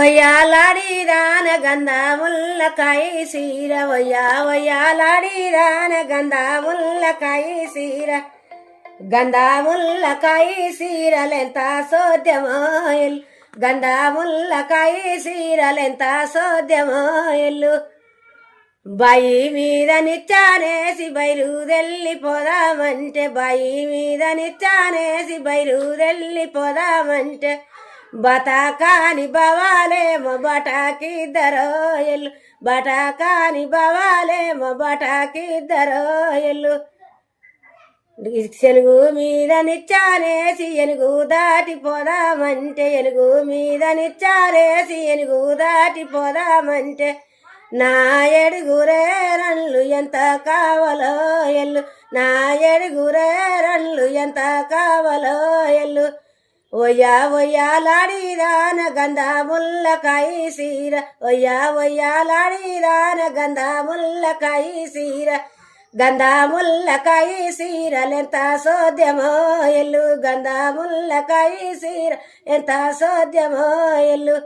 ఒయ్యాలాడిదాన గంధముల్లకాయ సీర ఒయ్యా ఒయ్యాలాడిదాన గంధముల్లకాయ సీర గంధముల్లకాయ సీరలెంత సోద్యమాయల్ గంధముల్లకాయ సీరలెంత సోద్యమాయల్లు. బాయి మీద నిచ్చానేసి బయలుదెళ్ళిపోదామంటే బాయి మీద నిచ్చానేసి బయలుదెళ్ళిపోదామంటే బటాకాని బవాలేమో బటాకి దరోయలు బటాకాని బవాలేమో బటాకి దరోయలు శనుగు మీద నిచ్చానేసి ఎనుగు దాటిపోదామంటే ఎనుగు మీద నిచ్చారేసి ఎనుగు దాటిపోదామంటే నా ఎడుగురే రన్లు ఎంత కావలో ఎల్లు. నా ఎడుగురే రన్లు ఎంత కావలో ఎల్లు. ఒయ్యా ఒయ్యాలాడిదాన గంధ ముల్లకాయి సీర. ఒయ్యా ఒయ్యాలాడిదాన గంధ ముల్లకాయి సీర. గంధ ముల్లకాయి సీరలెంత సోద్యమో ఎల్లు? గంధ ముల్లకాయి సీర ఎంత సోద్యమో ఎల్లు?